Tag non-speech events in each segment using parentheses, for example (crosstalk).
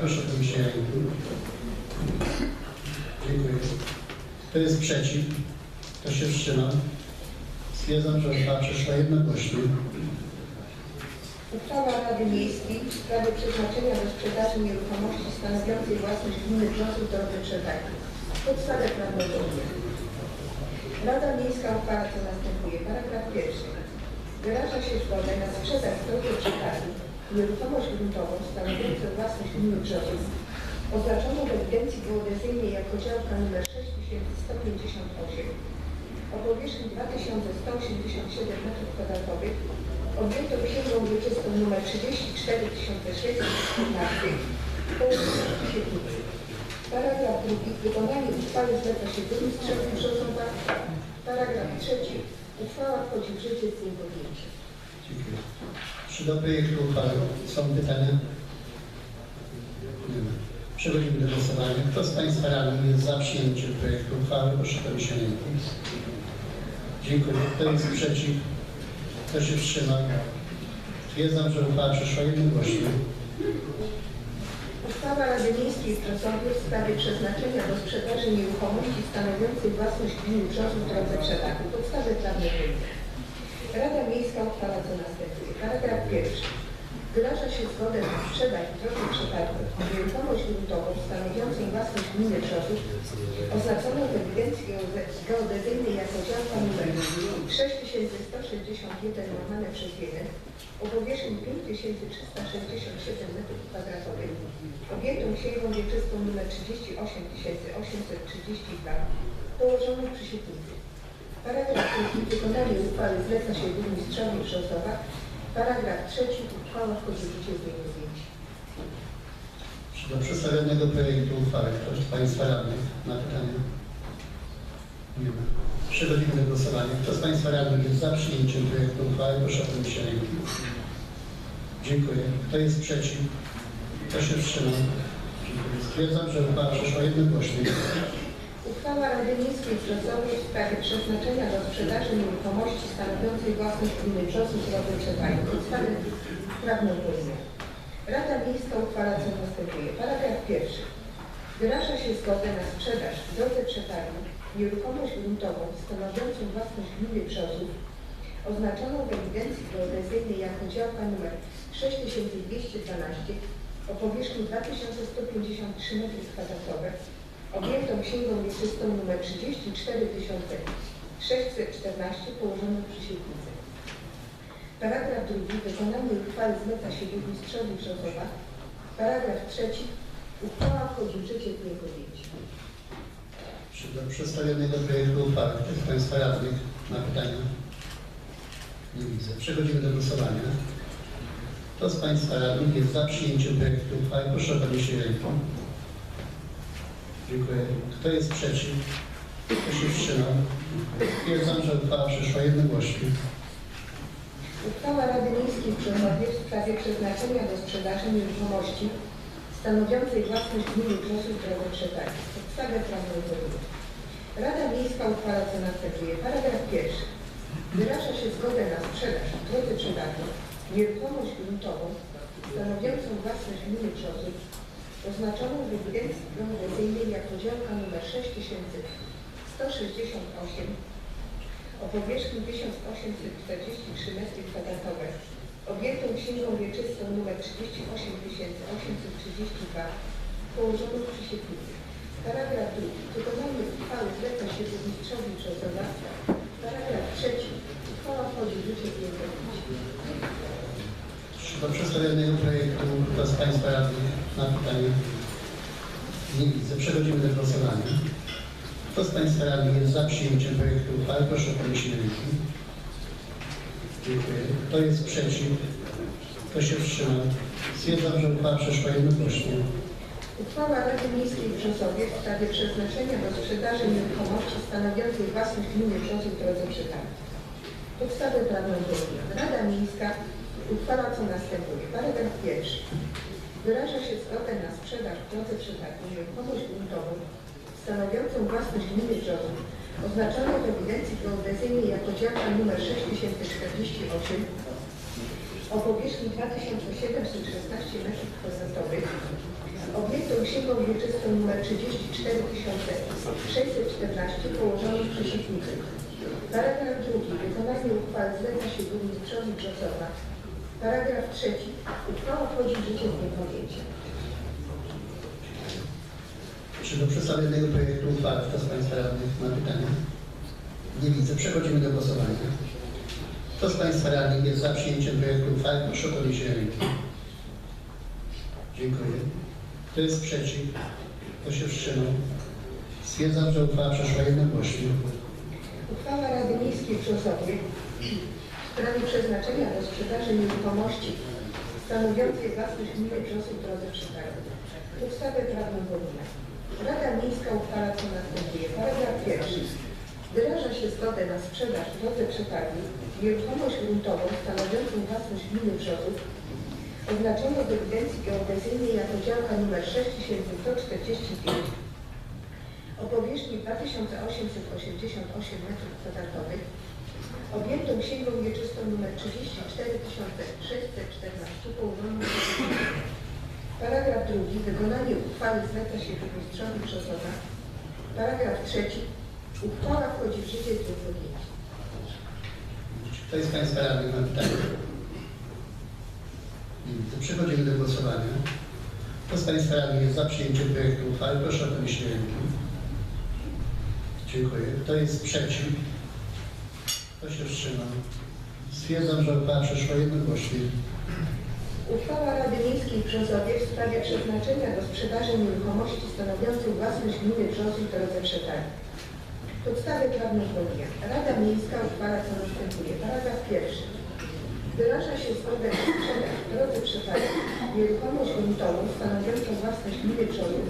Proszę ręki. Dziękuję. Kto jest przeciw? Kto się wstrzymał? Stwierdzam, że uchwała przeszła jednogłośnie. Uchwała Rady Miejskiej w sprawie przeznaczenia do sprzedaży nieruchomości stanowiącej własność gminy Brzązów w drodze przetargu. Podstawę prawną rozumie. Rada Miejska uchwala co następuje. Paragraf pierwszy. Wyraża się zgodę na sprzedaż drodze przetargu nieruchomość gruntową stanowiącą własność gminy Brzązów oznaczoną w ewidencji geodezyjnej jako działka nr 6158 o powierzchni 2187 m2 objętą księgą wieczystą nr 34614 położoną w Siedlnicy. Paragraf drugi. Wykonanie uchwały zleca się burmistrzowi Brzozowa. Paragraf trzeci. Uchwała wchodzi w życie z dniem podjęcia. Dziękuję. Czy do projektu uchwały są pytania? Nie ma. Przechodzimy do głosowania. Kto z Państwa radnych jest za przyjęciem projektu uchwały? Proszę podniesienie ręki. Dziękuję. Kto jest przeciw? Kto się wstrzymał? Stwierdzam, że uchwała przeszła jednogłośnie. Uchwała Rady Miejskiej w Brzozowie w sprawie przeznaczenia do sprzedaży nieruchomości stanowiącej własność gminy Brzozów w drodze przetargu. Podstawy prawnej. Rada Miejska uchwala co następuje. Paragraf pierwszy. Wyraża się zgodę na sprzedaż w drodze przetargu nieruchomość gruntową stanowiącą własność gminy Brzozów oznaczoną w ewidencji geode- geodezyjnej jako działka numer 6161 łamane przez 1 o powierzchni 5367 m2 objętą księgą wieczystą nr 38832 położoną przy Siedlnicy. Paragraf drugi. Wykonanie uchwały zleca się burmistrzowi Brzozowa. Paragraf trzeci. Uchwała wchodzi w życie z dniem zdjęcia. Do przedstawionego projektu uchwały ktoś z Państwa radnych ma pytania? Nie ma. Przechodzimy do głosowania. Kto z Państwa radnych jest za przyjęciem projektu uchwały? Proszę o podniesienie ręki. Dziękuję. Kto jest przeciw? Kto się wstrzymał? Dziękuję. Stwierdzam, że uchwała przeszła jednogłośnie. Uchwała Rady Miejskiej w Brzozowie w sprawie przeznaczenia do sprzedaży nieruchomości stanowiącej własność gminy Brzozów w drodze przetargu. Podstawy prawną formę. Rada Miejska uchwala co następuje. Paragraf pierwszy. Wyraża się zgodę na sprzedaż w drodze przetargu nieruchomość gruntową stanowiącą własność gminy Brzozów oznaczoną w ewidencji geodezyjnej jako działka nr 6212 o powierzchni 2153 m2 objętą księgą wieczystą nr 34614 położoną przy Siedlnicy. Paragraf drugi. Wykonanie uchwały zleca się burmistrzowi Brzozowa. Paragraf trzeci. Uchwała wchodzi w życie podjęcia. Czy do przedstawionego projektu uchwały ktoś z Państwa radnych ma pytania? Nie widzę. Przechodzimy do głosowania. Kto z Państwa radnych jest za przyjęciem projektu uchwały? Proszę o podniesienie ręki. Dziękuję. Kto jest przeciw? Kto się wstrzymał? Stwierdzam, że uchwała przeszła jednogłośnie. Uchwała Rady Miejskiej w Brzozowie w sprawie przeznaczenia do sprzedaży nieruchomości stanowiącej własność gminy Brzozów w drodze przetargu. Podstawę prawną wyboru. Rada Miejska uchwala co następuje. Paragraf pierwszy. Wyraża się zgodę na sprzedaż w drodze przetargu nieruchomość gruntową stanowiącą własność gminy Brzozów oznaczoną w ewidencji geodezyjnej jako działka nr 6168 o powierzchni 1843 m2 objętą księgą wieczystą nr 38832 położoną przy Siedlnicy. Paragraf drugi. Wykonanie uchwały zleca się burmistrzowi Brzozowa. Paragraf trzeci. Uchwała wchodzi w życie podjęcia. Czy do przedstawionego projektu kto z Państwa radnych ma pytania? Nie widzę. Przechodzimy do głosowania. Kto z Państwa radnych jest za przyjęciem projektu uchwały? Proszę o podniesienie ręki. Dziękuję. Kto jest przeciw? Kto się wstrzymał? Stwierdzam, że uchwała przeszła jednogłośnie. Uchwała Rady Miejskiej w Brzozowie w sprawie przeznaczenia do sprzedaży nieruchomości stanowiącej własność gminy Brzozów drodze przetargu. Podstawę prawną. Rada Miejska uchwala co następuje. Paragraf pierwszy. Wyraża się zgodę na sprzedaż w drodze przetargu nieruchomość gruntową stanowiącą własność gminy Brzozów oznaczoną w ewidencji geodezyjnej jako działka nr 6048 o powierzchni 2716 m2 księgą wieczystą nr 34614 położoną w Krzysieknicy. Paragraf drugi. Wykonanie uchwały zleca się burmistrzowi Brzozowa. Paragraf trzeci. Uchwała wchodzi w życie z dniem podjęcia. Czy do przedstawionego projektu uchwały kto z Państwa radnych ma pytania? Nie widzę. Przechodzimy do głosowania. Kto z Państwa radnych jest za przyjęciem projektu uchwały? Proszę o podniesienie ręki. Dziękuję. Kto jest przeciw? Kto się wstrzymał? Stwierdzam, że uchwała przeszła jednogłośnie. Uchwała Rady Miejskiej w Brzozowie w sprawie przeznaczenia do sprzedaży nieruchomości stanowiącej własność gminy Brzozów w drodze przetargu. Ustawę prawną wolumę. Rada Miejska uchwala co następuje. Paragraf pierwszy. Wyraża się zgodę na sprzedaż w drodze przetargu nieruchomość gruntową stanowiącą własność gminy Brzozów oznaczoną w ewidencji geodezyjnej jako działka nr 6145 o powierzchni 2888 m2, objętą księgą wieczystą nr 34614 położoną. Paragraf drugi. Wykonanie uchwały zleca się burmistrzowi Brzozowa. Paragraf trzeci. Uchwała wchodzi w życie z podjęcia. Czy ktoś z Państwa radnych ma pytania? Nie widzę. Przechodzimy do głosowania. Kto z Państwa radnych jest za przyjęciem projektu uchwały? Proszę o podniesienie ręki. Dziękuję. Kto jest przeciw? Kto się wstrzymał? Stwierdzam, że uchwała przeszła jednogłośnie. Uchwała Rady Miejskiej Brzozowie w sprawie przeznaczenia do sprzedaży nieruchomości stanowiących własność gminy Brzozów drodze przetargu. Podstawy prawne wolumie. Rada Miejska uchwala co następuje. Paragraf pierwszy. Wyraża się zgodę na sprzedaż w drodze przetargu nieruchomość gruntową stanowiącą własność gminy Brzozów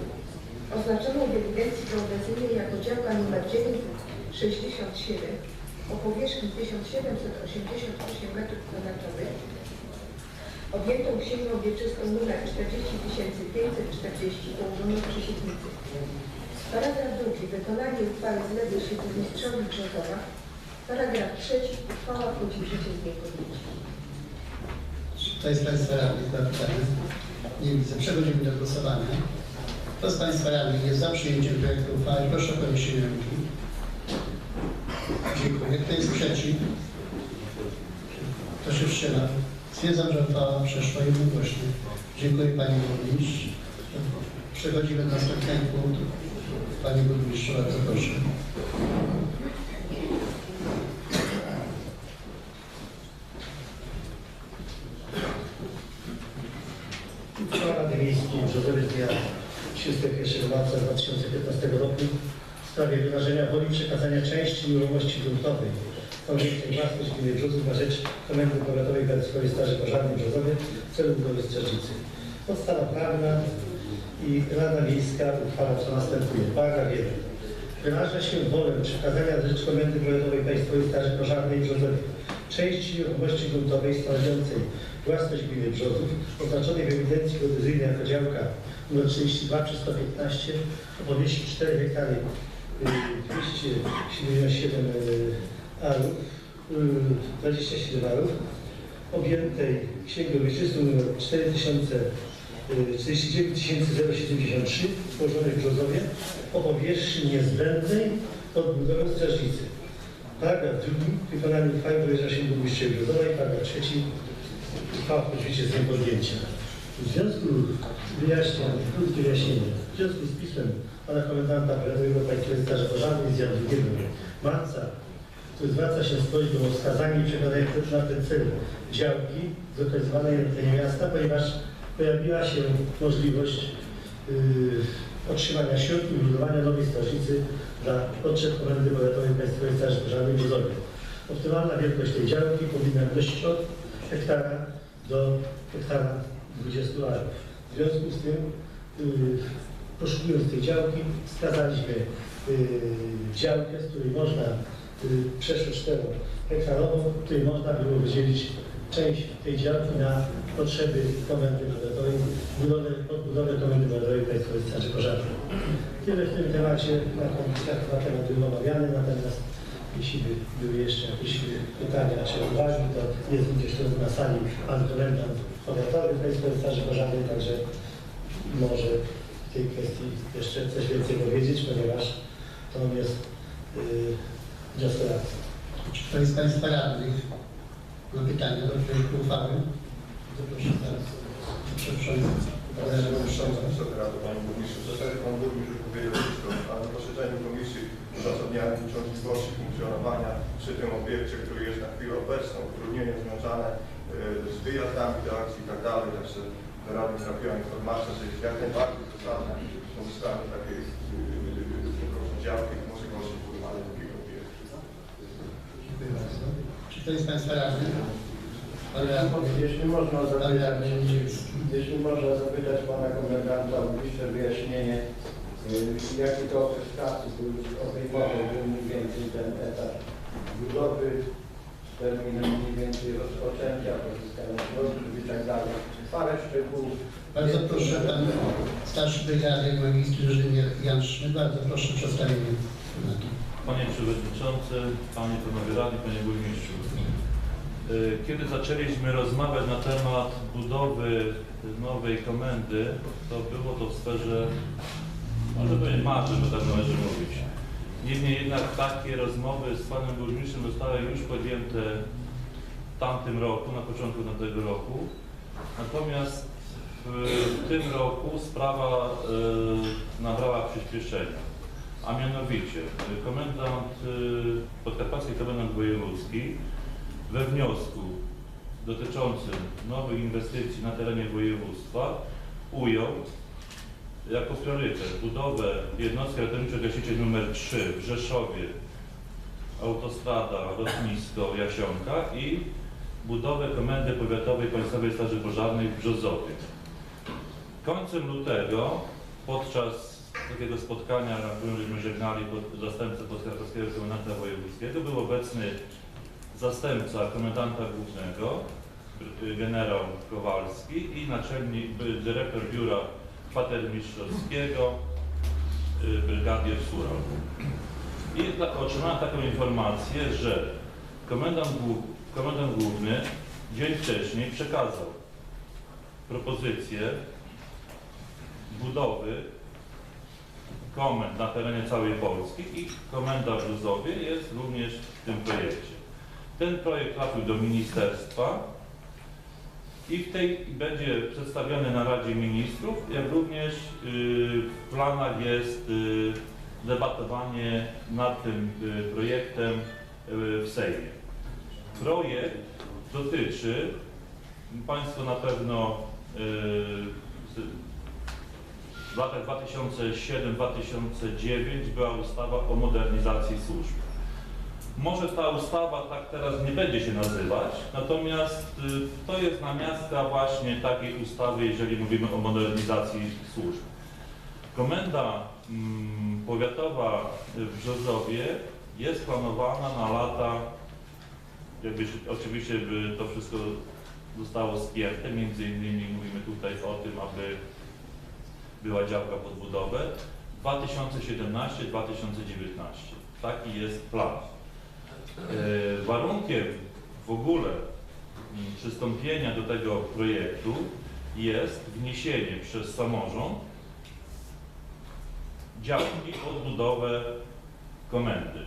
oznaczoną w ewidencji geodezyjnej jako działka nr 967 o powierzchni 1788 m2 objętą księgą wieczystą nr 40540 położoną w Krzysieknicy. Paragraf drugi. Wykonanie uchwały zlewie się burmistrzowi Brzozowa. Paragraf trzeci. Uchwała wchodzi w życie z dniem podjęcia. Ktoś z Państwa pytania? Nie widzę. Przechodzimy do głosowania. Kto z Państwa radnych jest za przyjęciem projektu uchwały? Proszę o podniesienie ręki. Dziękuję. Kto jest przeciw? Kto się wstrzymał? Stwierdzam, że uchwała przeszła jednogłośnie. Dziękuję Panie Burmistrz. Przechodzimy do następnego punktu. Panie Burmistrzu, bardzo proszę. Uchwała Rady Miejskiej w Brzozowie z dnia 31 marca 2015 roku w sprawie wyrażenia woli przekazania części gruntowej stanowiącej własność gminy Brzozów na rzecz Komendy Powiatowej Garncowej Straży Pożarnej Brzozowie w celu budowy strażnicy. Podstawa prawna i Rada Miejska uchwala co następuje. Paragraf 1. Wyraża się wolę przekazania na rzecz Komendy Powiatowej Państwowej Straży Pożarnej Brzozowie części nieruchomości gruntowej stanowiącej własność gminy Brzozów oznaczonej w ewidencji geodezyjnej jako działka nr 32 przez 115 o powierzchni 4 hektary 277 y, arów, y, 27 arów objętej księgą wieczystą nr 4000 y, 49 073 złożonej w Brzozowie o powierzchni niezbędnej pod budowę strażnicy. Paragraf drugi. Wykonanie uchwały powierza się burmistrzowi Brzozowej. Paragraf trzeci. Uchwała życie z dniem podjęcia. W związku wyjaśniam, krótkie wyjaśnienie. Związku z pismem pana komendanta Państwowej Straży Pożarnej z 2 marca, który zwraca się z prośbą o wskazanie i przekazanie na ten cel działki zlokalizowanej na terenie miasta, ponieważ pojawiła się możliwość yy, otrzymania środków i budowania nowej strażnicy dla potrzeb Komendy Powiatowej Państwowej Straży Pożarnej w Brzozowie. Optymalna wielkość tej działki powinna wynosić od hektara do hektara 20 arów. W związku z tym, yy, poszukując tej działki, wskazaliśmy yy, działkę, z której można yy, przeszło 4 hektarową, w której można było wydzielić część tej działki na potrzeby Komendy Powiatowej, budowę, Komendy Powiatowej Państwowej Straży Pożarnej. Tyle w tym temacie na komisjach na temat był omawiany, natomiast jeśli by były jeszcze jakieś pytania czy uwagi, to jest gdzieś tu na sali pan komendant powiatowy Państwowej Straży Pożarnej, także może tej kwestii jeszcze coś więcej powiedzieć, ponieważ to on jest yy. Czy ktoś z Państwa radnych ma pytania do projektu uchwały? Zaproszę teraz przewodniczącego. Wysoka Rado, Panie Burmistrzu, w zasadzie Pan Burmistrz już powiedział wszystko, a na posiedzeniu Komisji uzasadniania możliwości funkcjonowania przy tym obiekcie, który jest na chwilę obecną, utrudnienia związane y, z wyjazdami do akcji i tak dalej, także do Rady trafiła informacja, że jest jak najbardziej zasadne pozyskanie takiej yy, działki i możliwości budowania takiego obiektu. Dziękuję bardzo. Czy ktoś z Państwa radny, Jeśli można zapytać, jeśli można zapytać Pana Komendanta o bliższe wyjaśnienie, y, jaki to okres czasu obejmował mniej więcej ten etap budowy z terminem mniej więcej rozpoczęcia, pozyskania środków i tak dalej. Parę szczegółów. Bardzo proszę, Pan starszy brygady magister inżynier Jan Szmy. Bardzo proszę o przedstawienie tematu. Panie Przewodniczący, Panie Panowie Radni, Panie Burmistrzu. Y, Kiedy zaczęliśmy rozmawiać na temat budowy nowej komendy, to było to w sferze, może powiedzieć marzy, bo tak należy mówić. Niemniej jednak takie rozmowy z Panem Burmistrzem zostały już podjęte w tamtym roku, na początku tego roku. Natomiast w tym roku sprawa y, nabrała przyspieszenia. A mianowicie y, komendant, podkarpacki komendant wojewódzki we wniosku dotyczącym nowych inwestycji na terenie województwa ujął jako priorytet budowę jednostki ratowniczo-gaśniczej nr 3 w Rzeszowie, autostrada, lotnisko Jasionka i budowę Komendy Powiatowej Państwowej Straży Pożarnej w Brzozowie. Końcem lutego, podczas takiego spotkania, na którym żeśmy żegnali pod- zastępcę podkarpackiego komendanta wojewódzkiego, był obecny zastępca komendanta głównego, generał Kowalski i naczelnik, dyrektor biura kwatermistrzowskiego, y, brygadier Sural. I otrzymałem taką informację, że komendant, głów, komendant główny dzień wcześniej przekazał propozycję budowy komend na terenie całej Polski i komenda w Luzowie jest również w tym projekcie. Ten projekt trafił do ministerstwa i w tej będzie przedstawiony na Radzie Ministrów, jak również y, w planach jest y, debatowanie nad tym y, projektem w Sejmie. Projekt dotyczy, Państwo na pewno y, w latach 2007-2009 była ustawa o modernizacji służb. Może ta ustawa tak teraz nie będzie się nazywać, natomiast y, to jest namiastka właśnie takiej ustawy, jeżeli mówimy o modernizacji służb. Komenda mm, powiatowa w Brzozowie jest planowana na lata, jakby oczywiście by to wszystko zostało spięte, między innymi mówimy tutaj o tym, aby była działka pod budowę 2017-2019. Taki jest plan. E, Warunkiem w ogóle przystąpienia do tego projektu jest wniesienie przez samorząd działki pod budowę komendy.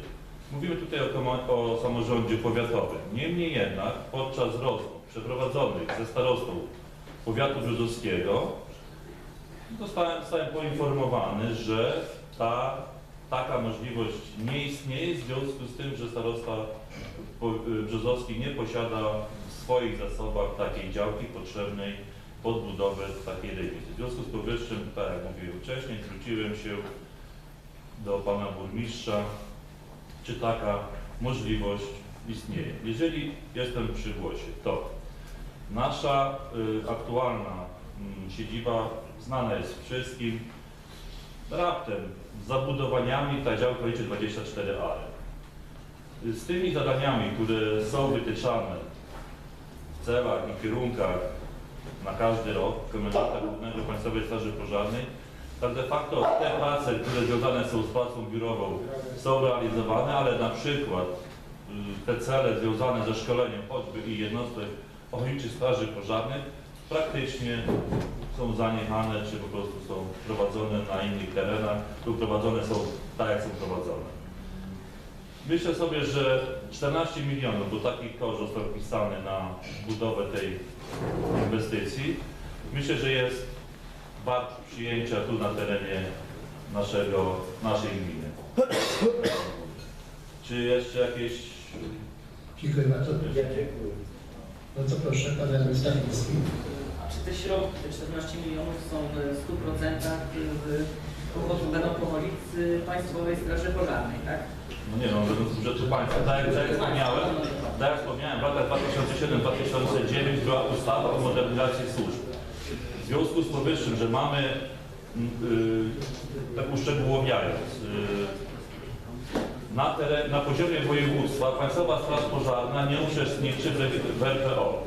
Mówimy tutaj o, o samorządzie powiatowym. Niemniej jednak podczas rozmów przeprowadzonych ze starostą powiatu brzozowskiego Zostałem, zostałem poinformowany, że ta, taka możliwość nie istnieje w związku z tym, że starosta y, brzozowski nie posiada w swoich zasobach takiej działki potrzebnej pod budowę takiej remizy. W związku z powyższym, tak jak mówiłem wcześniej, zwróciłem się do pana burmistrza, czy taka możliwość istnieje. Jeżeli jestem przy głosie, to nasza y, aktualna mm, siedziba znana jest wszystkim. Raptem z zabudowaniami ta działka liczy 24 are. Z tymi zadaniami, które są wytyczane w celach i kierunkach na każdy rok Komendanta Głównego Państwowej Straży Pożarnej, tak de facto te prace, które związane są z pracą biurową są realizowane, ale na przykład y, te cele związane ze szkoleniem choćby i jednostek ochotniczych straży pożarnych praktycznie są zaniechane, czy po prostu są prowadzone terenach lub prowadzone są tak, jak są prowadzone. Myślę sobie, że 14 milionów, bo taki koszt został wpisany na budowę tej inwestycji, myślę, że jest wart przyjęcia tu na terenie naszego, naszej gminy. (coughs) Czy jeszcze jakieś Dziękuję bardzo. Ja dziękuję. Bardzo proszę, pan radny Stawiński. A czy te środki, te 14 milionów są w 100% w pochodzą będą pochodzić z Państwowej Straży Pożarnej, tak? No nie no, będąc z budżetu państwa. Tak, jak- tak jak wspomniałem, tak jak wspomniałem, w latach 2007-2009 była ustawa o modernizacji służb. W związku z powyższym, że mamy, tak uszczegółowiając, yy, na, teren, na poziomie województwa Państwowa Straż Pożarna nie uczestniczy w, RPO.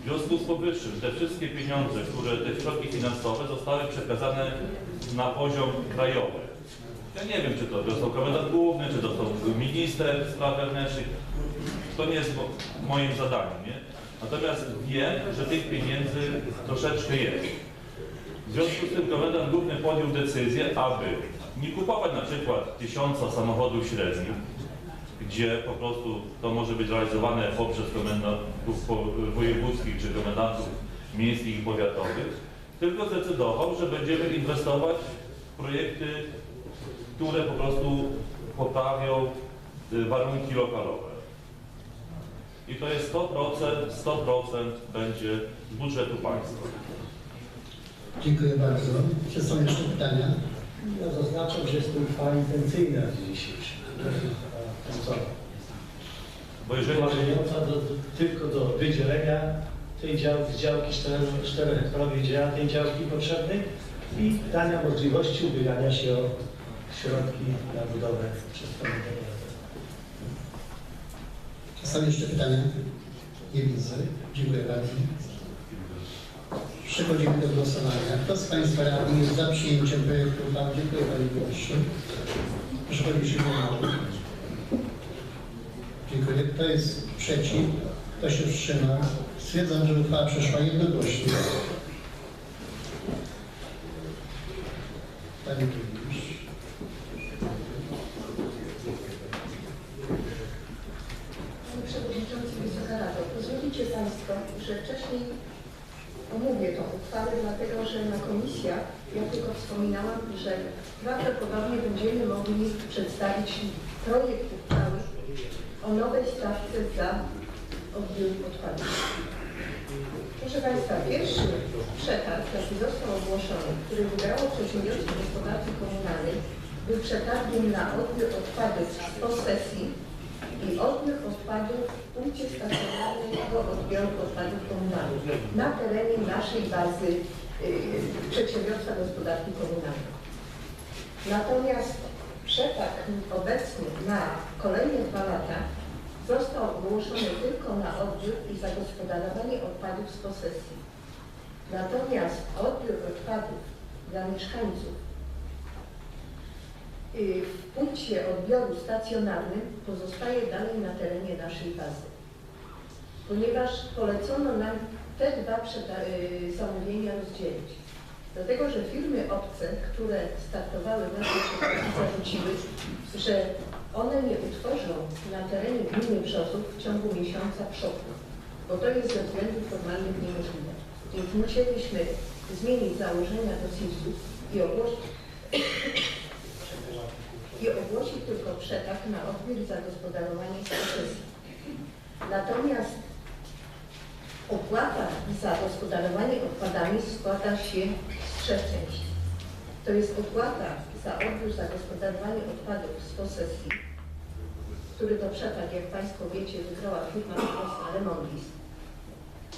W związku z powyższym te wszystkie pieniądze, które te środki finansowe zostały przekazane na poziom krajowy. Ja nie wiem, czy to dostał komendant główny, czy dostał minister spraw wewnętrznych. To nie jest mo- moim zadaniem, nie? Natomiast wiem, że tych pieniędzy troszeczkę jest. W związku z tym komendant główny podjął decyzję, aby nie kupować na przykład tysiąca samochodów średnich, gdzie po prostu to może być realizowane poprzez komendantów wojewódzkich czy komendantów miejskich i powiatowych, tylko zdecydował, że będziemy inwestować w projekty które po prostu poprawią y, warunki lokalowe. I to jest 100%, 100% będzie z budżetu państwa. Dziękuję bardzo. Czy są jeszcze pytania? Ja zaznaczam, że jest to uchwała intencyjna dzisiejsza. Końcowa. Bo jeżeli do, do, tylko do wydzielenia tej dział, z działki 4 hektarowej działa, tej działki potrzebnej i dania możliwości ubiegania się o środki na budowę przestrzeni drogowej. Czy są jeszcze pytania? Nie widzę. Dziękuję bardzo. Przechodzimy do głosowania. Kto z Państwa radnych jest za przyjęciem projektu uchwały? Dziękuję Panie Burmistrzu. Proszę podnieść rękę. Dziękuję. Kto jest przeciw? Kto się wstrzymał? Stwierdzam, że uchwała przeszła jednogłośnie. Panie Burmistrz. Panie Przewodniczący, Wysoka Rado, pozwolicie Państwo, że wcześniej omówię tą uchwałę, dlatego że na komisjach, ja tylko wspominałam, że prawdopodobnie będziemy mogli przedstawić projekt uchwały o nowej stawce za odbiór odpadów. Proszę Państwa, pierwszy przetarg, jaki został ogłoszony, który wygrało Przedsiębiorstwo Gospodarki Komunalnej, był przetargiem na odbiór odpadów z posesji i odbiór odpadów w punkcie stacjonarnego odbioru odpadów komunalnych na terenie naszej bazy y, Przedsiębiorstwa Gospodarki Komunalnej. Natomiast przetarg obecny na kolejne dwa lata został ogłoszony tylko na odbiór i zagospodarowanie odpadów z posesji. Natomiast odbiór odpadów dla mieszkańców y, w punkcie odbioru stacjonarnym pozostaje dalej na terenie naszej bazy. Ponieważ polecono nam te dwa y, zamówienia rozdzielić. Dlatego, że firmy obce, które startowały w naszej przetargi, zarzuciły, że one nie utworzą na terenie gminy Brzozów w ciągu miesiąca przodu, bo to jest ze względów formalnych niemożliwe. Więc musieliśmy zmienić założenia do SIS-u i ogłosić, (coughs) i ogłosić tylko przetarg na odbiór zagospodarowanie z posesji. Natomiast opłata za gospodarowanie odpadami składa się z trzech części. To jest opłata za odbiór, zagospodarowanie odpadów z posesji, który to przetarg, jak Państwo wiecie, wygrała firma Polska Remontlist.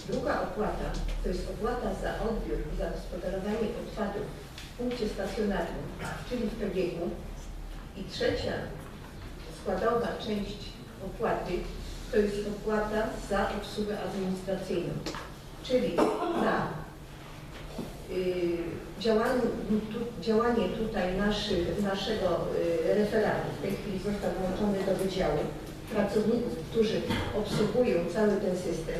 Druga opłata to jest opłata za odbiór i zagospodarowanie odpadów w punkcie stacjonarnym, czyli w PGG. I trzecia składowa część opłaty to jest opłata za obsługę administracyjną, czyli za y, działanie, tu, działanie tutaj naszego y, referatu, w tej chwili został włączony do wydziału, pracowników, którzy obsługują cały ten system,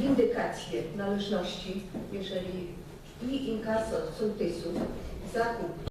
windykacje należności, jeżeli i inkaso sołtysów, zakup